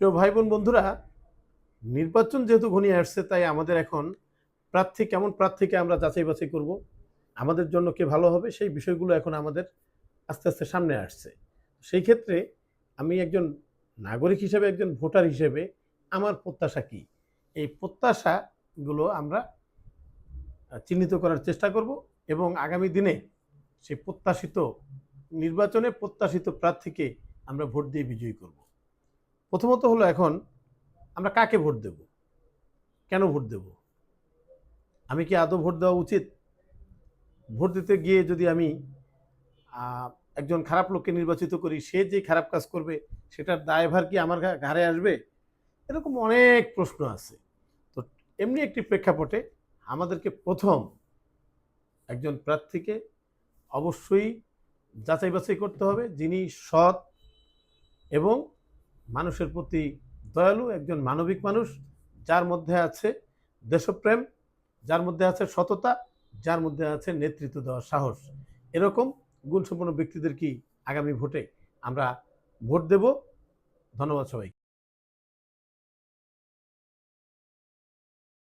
প্রিয় ভাই বোন বন্ধুরা, নির্বাচন যেহেতু ঘনিয়ে আসছে, তাই আমাদের এখন প্রার্থী, কেমন প্রার্থীকে আমরা যাচাই বাছাই করব, আমাদের জন্য কে ভালো হবে, সেই বিষয়গুলো এখন আমাদের আস্তে আস্তে সামনে আসছে। সেই ক্ষেত্রে আমি একজন নাগরিক হিসেবে, একজন ভোটার হিসেবে আমার প্রত্যাশা কি? এই প্রত্যাশাগুলো আমরা চিহ্নিত করার চেষ্টা করব এবং আগামী দিনে সেই প্রত্যাশিত নির্বাচনে প্রত্যাশিত প্রার্থীকে আমরা ভোট দিয়ে বিজয়ী করব। প্রথমত হলো এখন আমরা কাকে ভোট দেব? কেন ভোট দেব? আমি কি আদৌ ভোট দেওয়া উচিত? ভোট দিতে গিয়ে যদি আমি একজন খারাপ লোককে নির্বাচিত করি, সে যে খারাপ কাজ করবে, সেটার দায়ভার কি আমার ঘাড়ে আসবে? এরকম অনেক প্রশ্ন আছে। তো এমনি একটি প্রেক্ষাপটে আমাদেরকে প্রথম একজন প্রার্থীকে অবশ্যই যাচাই বাছাই করতে হবে, যিনি সৎ এবং মানুষের প্রতি দয়ালু একজন মানবিক মানুষ, যার মধ্যে আছে দেশপ্রেম, যার মধ্যে আছে সততা, যার মধ্যে আছে নেতৃত্ব দেওয়ার সাহস। এরকম গুণসম্পন্ন ব্যক্তিদের কি আগামী ভোটে আমরা ভোট দেব? ধন্যবাদ সবাই